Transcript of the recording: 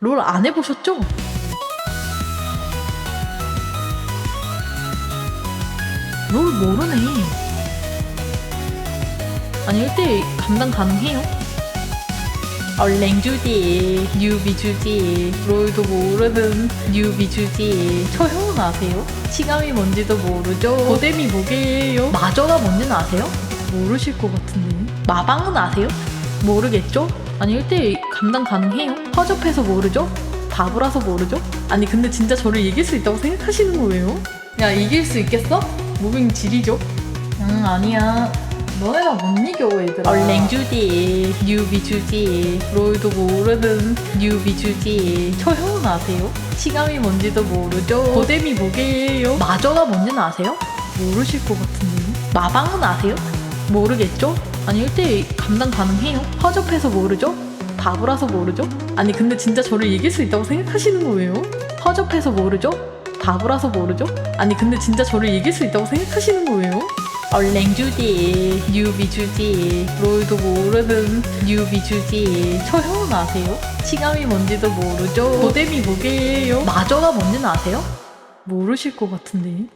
롤 안 해보셨죠? 롤 모르네. 아니 1대1 감당 가능해요? 얼랭 주디, 뉴비 주디, 롤도 모르는 뉴비 주디. 저 형은 아세요? 치감이 뭔지도 모르죠? 고뎀이 뭐게요? 마저가 뭔지는 아세요? 모르실 것 같은데. 마방은 아세요? 모르겠죠? 아니 1대1 감당 가능해요? 허접해서 모르죠? 바보라서 모르죠? 아니 근데 진짜 저를 이길 수 있다고 생각하시는 거예요? 야 이길 수 있겠어? 무빙 지리죠? 응 아니야 너네가 못 이겨 얘들아 얼랭 주디 뉴비 주디 롤도 모르는 뉴비 주디 저 형은 아세요? 치감이 뭔지도 모르죠? 고뎀이 뭐게요? 마저가 뭔지는 아세요? 모르실 것 같은데 마방은 아세요? 모르겠죠? 아니 1대1 감당 가능해요? 허접해서 모르죠? 바보라서 모르죠? 아니 근데 진짜 저를 이길 수 있다고 생각하시는 거예요? 허접해서 모르죠? 바보라서 모르죠? 아니 근데 진짜 저를 이길 수 있다고 생각하시는 거예요? 얼랭 주디, 뉴비 주디, 롤도 모르는 뉴비 주디. 저 형은 아세요? 치감이 뭔지도 모르죠? 고뎀이 뭐게요? 마저가 뭔지는 아세요? 모르실 것 같은데.